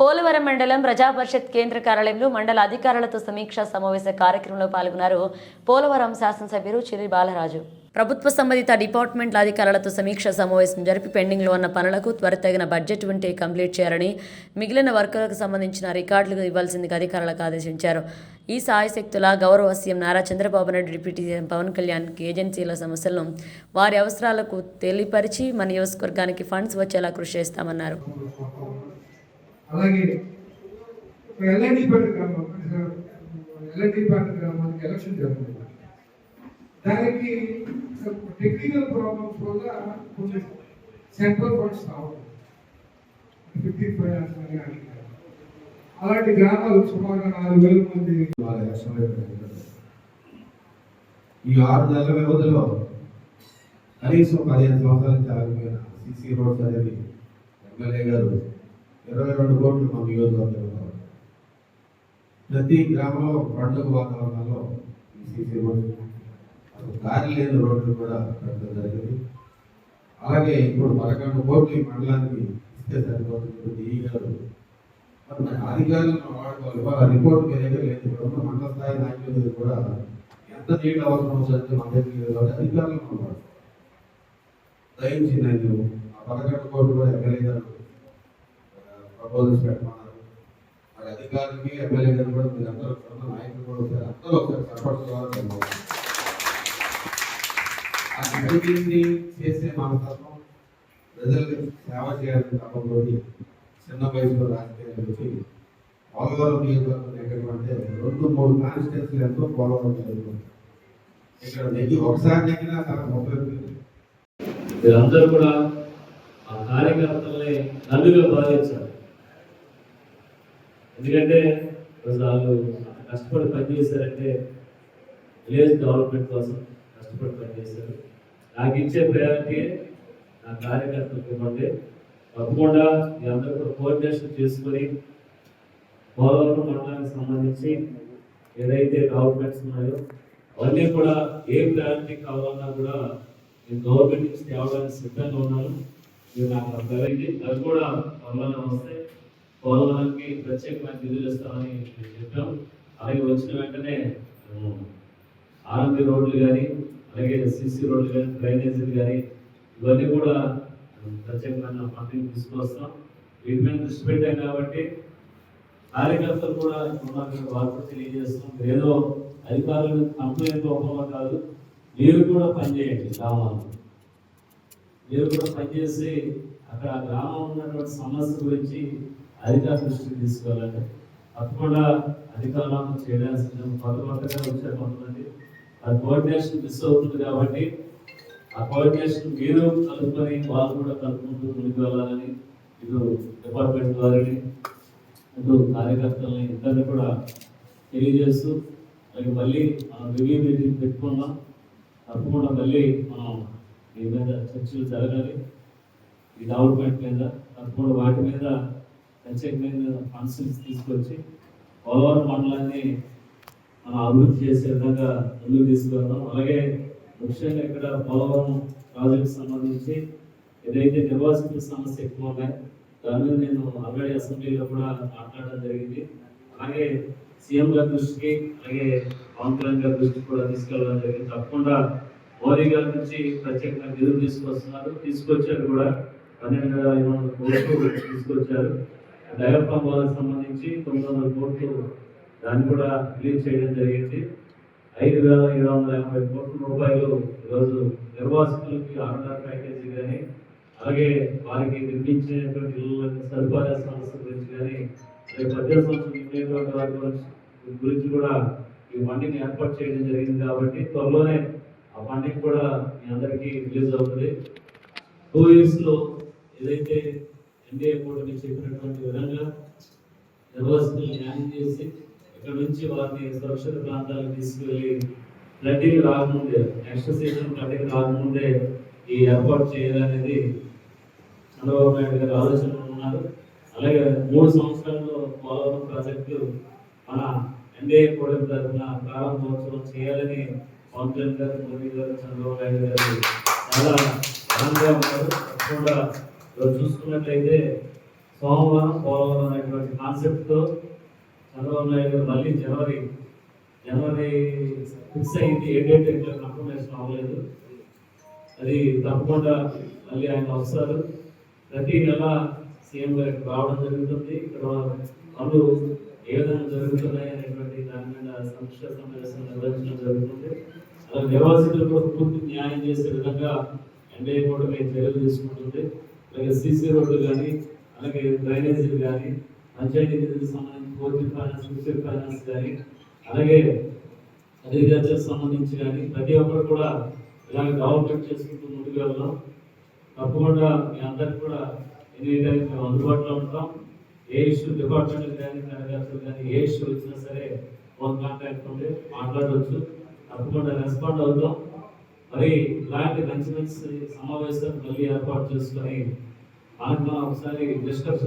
పోలవరం మండలం ప్రజాపరిషత్ కేంద్ర కార్యాలయంలో మండల అధికారులతో సమీక్షా సమావేశ కార్యక్రమంలో పాల్గొన్నారు పోలవరం శాసనసభ్యులు చిరి బాలరాజు. ప్రభుత్వ సంబంధిత డిపార్ట్మెంట్ల అధికారులతో సమీక్ష సమావేశం జరిపి పెండింగ్లో ఉన్న పనులకు త్వరితగిన బడ్జెట్ ఉంటే కంప్లీట్ చేయాలని మిగిలిన వర్కులకు సంబంధించిన రికార్డులు ఇవ్వాల్సిందిగా అధికారులకు ఆదేశించారు. ఈ సాయశక్తుల గౌరవ CM Nara Chandrababu Naidu deputy CM Pawan కళ్యాణ్కి ఏజెన్సీల సమస్యలను వారి అవసరాలకు తెలియపరిచి మన నియోజకవర్గానికి ఫండ్స్ వచ్చేలా కృషి చేస్తామన్నారు. అలాగే ఎల్ఎన్డిపేట గ్రామం ఎల్ఎన్డిపేట గ్రామానికి ఎలక్షన్ జరుగుతుంది దానికి టెక్నికల్ ప్రాబ్లమ్స్ వల్ల కొంచెం సెంట్రల్ ఫండ్స్ రావడం ఫిఫ్టీన్ ఫైనాన్స్ అని అడిగారు అలాంటి గ్రామాలు సుమారుగా నాలుగు వేల మంది వాళ్ళ ఎలక్షన్ వైపు వెళ్తారు. ఈ ఆరు నెలల వ్యవధిలో కనీసం పదిహేను సంవత్సరాల నుంచి ఆగిపోయిన సిసి రోడ్స్ అనేది ఎమ్మెల్యే గారు ఇరవై రెండు కోట్లు మా నియోజకవర్గంలో ప్రతి గ్రామంలో పండుగ వాతావరణంలో ఈ సిసి రోడ్డు అసలు దారి లేని రోడ్లు కూడా పెట్టడం జరిగింది. అలాగే ఇప్పుడు పదకొండు కోట్లు ఈ మండలానికి ఇస్తే సరిపోతుంది డిఈ గారు మరి అధికారులను వాడుకోవాలి వాళ్ళ రిపోర్ట్ మీ దగ్గర లేదు. ఇప్పుడు ఉన్న మండల స్థాయి నాయకుల కూడా ఎంత నీళ్ళు అవసరం అవుతుంది మన దగ్గర అధికారులను వాడుకోవాలి దయించి నేను ఆ పదకొండు కోట్లు కూడా ఎమ్మెల్యే గారు ప్రపోజల్స్ పెట్టమన్నారు మరి అధికారులకి ఎమ్మెల్యే గారు కూడా మీరు అందరూ ఉన్న నాయకులు కూడా ఒకసారి అందరూ ఒకసారి సపోర్ట్ కావాలి ఆ కమిటీని చేసే మనస్తత్వం ప్రజలకు సేవ చేయాలని తప్పతో చిన్న వయసులో రాజకీయాలు వచ్చి పోలవరం నియోజకవర్గం ఎక్కడ రెండు మూడు కాన్స్టిట్యూన్సీలు ఎంతో పోలవరం నియోజకవర్గం ఇక్కడ నెగ్గి ఒకసారి నెగ్గినా చాలా ముప్పై మీరందరూ కూడా ఆ కార్యకర్తల్ని నన్నుగా భావించారు ఎందుకంటే వాళ్ళు కష్టపడి పనిచేశారంటే విలేజ్ డెవలప్మెంట్ కోసం కష్టపడి పనిచేశారు నాకు ఇచ్చే ప్రయారిటీ నా కార్యకర్తలకు ఇవ్వండి తప్పకుండా మీ అందరూ కోఆర్డినేషన్ చేసుకొని పోలవరం మండలానికి సంబంధించి ఏదైతే డెవలప్మెంట్స్ ఉన్నాయో అవన్నీ కూడా ఏ ప్రయారిటీ కావాలన్నా కూడా నేను గవర్నమెంట్ నుంచి తేవడానికి సిద్ధంగా ఉన్నాను. మీరు నాకు అర్థమైంది అవి కూడా త్వరలోనే వస్తాయి పోలవరానికి ప్రత్యేకమైన నిధులు ఇస్తామని నేను చెప్పాం అలాగే వచ్చిన వెంటనే ఆర్ఎంపీ రోడ్లు కానీ అలాగే సిసి రోడ్లు కానీ డ్రైనేజీలు కానీ ఇవన్నీ కూడా ప్రత్యేకమైన ఫండింగ్ తీసుకొస్తాం వీటి మీద దృష్టి పెట్టాం కాబట్టి కార్యకర్తలు కూడా మాకు వార్త తెలియజేస్తాం ఏదో అధికారులు కంప్లైంట్ రూపంలో కాదు మీరు కూడా పనిచేయండి గ్రామాల్లో. మీరు కూడా పనిచేసి అక్కడ ఆ గ్రామం ఉన్నటువంటి సమస్య గురించి అధికార దృష్టికి తీసుకెళ్ళండి తప్పకుండా అధికారులను చేయడానికి కొత్త కొత్తగా వచ్చారు కొంతమంది ఆ కోఆర్డినేషన్ మిస్ అవుతుంది కాబట్టి ఆ కోఆర్డినేషన్ మీరు కలుపుకొని వాళ్ళు కూడా కలుపుకుంటూ ముందుకు వెళ్ళాలని ఇటు డిపార్ట్మెంట్ వారిని ఇటు కార్యకర్తలని ఇద్దరిని కూడా తెలియజేస్తూ మరి మళ్ళీ మనం రివ్యూ మీటింగ్ పెట్టుకున్నాం తప్పకుండా మళ్ళీ మనం దీని మీద చర్చలు జరగాలి. ఈ డెవలప్మెంట్ మీద తప్పకుండా వాటి మీద ప్రత్యేకమైన ఫండ్స్ తీసుకొచ్చి పోలవరం మండలాన్ని మనం అభివృద్ధి చేసే విధంగా ముందుకు తీసుకెళ్దాం అలాగే ముఖ్యంగా ఇక్కడ పోలవరం ప్రాజెక్ట్ సంబంధించి ఏదైతే నిర్వాసితుల సమస్య ఎక్కువ ఉన్నాయి దాని మీద నేను ఆల్రెడీ అసెంబ్లీలో కూడా మాట్లాడడం జరిగింది. అలాగే సీఎం గారి దృష్టికి అలాగే పవన్ కళ్యాణ్ గారి దృష్టికి కూడా తీసుకెళ్ళడం జరిగింది. తప్పకుండా మోదీ గారి నుంచి ప్రత్యేకంగా నిధులు తీసుకొస్తున్నారు. తీసుకొచ్చారు కూడా పన్నెండు వేల ఐదు వందల కోట్లు తీసుకొచ్చారు. డెవలప్మెంట్ వాళ్ళకి సంబంధించి తొమ్మిది వందల కోట్లు దాన్ని కూడా రిలీజ్ చేయడం జరిగింది. ఐదు వేల ఏడు వందల యాభై కోట్ల రూపాయలు ఈరోజు నిర్వాసితులకి ఆధార్ ప్యాకేజీ కానీ అలాగే వారికి నిర్మించినటువంటి ఇళ్ళ సదుపాయాల సమస్య గురించి కానీ రేపు మధ్య సంవత్సరం వారి గురించి కూడా ఈ ఫండింగ్ ఏర్పాటు చేయడం జరిగింది కాబట్టి త్వరలోనే ఆ ఫండింగ్ కూడా మీ అందరికీ రిలీజ్ అవుతుంది. టూ ఇయర్స్లో ఏదైతే ఎన్డీఏ కూటమి చెప్పినటువంటి విధంగా నిర్వాసితులు న్యాయం చేసి ఇక్కడ నుంచి వారిని సురక్షిత ప్రాంతాలకు తీసుకువెళ్ళి ఫ్లడ్డింగ్ రాకముందే నెక్స్ట్ సీజన్ ఫ్లడ్డింగ్ రాకముందే ఈ ఏర్పాటు చేయాలనేది చంద్రబాబు నాయుడు గారు ఆలోచనలు ఉన్నారు. అలాగే మూడు సంవత్సరాల్లో పోలవరం ప్రాజెక్టు మన ఎన్డీఏ కూటమి తరఫున ప్రారంభోత్సవం చేయాలని పవన్ కళ్యాణ్ గారు మోదీ గారు చంద్రబాబు నాయుడు గారు చాలా బలంగా ఉన్నారు. తప్పకుండా ఈరోజు చూసుకున్నట్లయితే సోమవారం పోలవరం అనేటువంటి కాన్సెప్ట్తో చంద్రబాబు నాయుడు గారు మళ్ళీ జనవరి జనవరి ఫిక్స్ అయింది. ఏ డేట్ ఇంకా కన్ఫర్మేషన్ అవ్వలేదు. అది తప్పకుండా మళ్ళీ ఆయన వస్తారు. ప్రతి నెల సీఎం గారికి రావడం జరుగుతుంది. ఇక్కడ పనులు ఏ విధంగా జరుగుతున్నాయి అనేటువంటి దాని మీద సమీక్ష సమావేశం నిర్వహించడం జరుగుతుంది. అలా నిర్వాసితులకు పూర్తి న్యాయం చేసే విధంగా ఎన్డీఏ కూడా మేము చర్యలు తీసుకుంటుంది. అలాగే సీసీ రోడ్లు కానీ అలాగే డ్రైనేజీలు కానీ పంచాయతీ నిధులకు సంబంధించి పూర్తి ఫైనాన్స్ ఫిక్స్డ్ ఫైనాన్స్ కానీ అలాగే అగ్రికల్చర్ సంబంధించి కానీ ప్రతి ఒక్కరు కూడా ఇలాగ డెవలప్మెంట్ చేసుకుంటూ ముందుకు వెళ్దాం. తప్పకుండా మీ అందరికి కూడా ఎనీ మేము అందుబాటులో ఉంటాం. ఏ ఇష్యూ డిపార్ట్మెంట్ కానీ కార్యదర్శులు కానీ ఏ ఇష్యూ వచ్చినా సరే ఫోన్ కాంటాక్ట్ ఉంటే మాట్లాడవచ్చు తప్పకుండా రెస్పాండ్ అవుతాం. మరి ఇలాంటి మంచి మంచి సమావేశాలు మళ్ళీ ఏర్పాటు చేసుకొని దాంట్లో ఒకసారి డిస్కషన్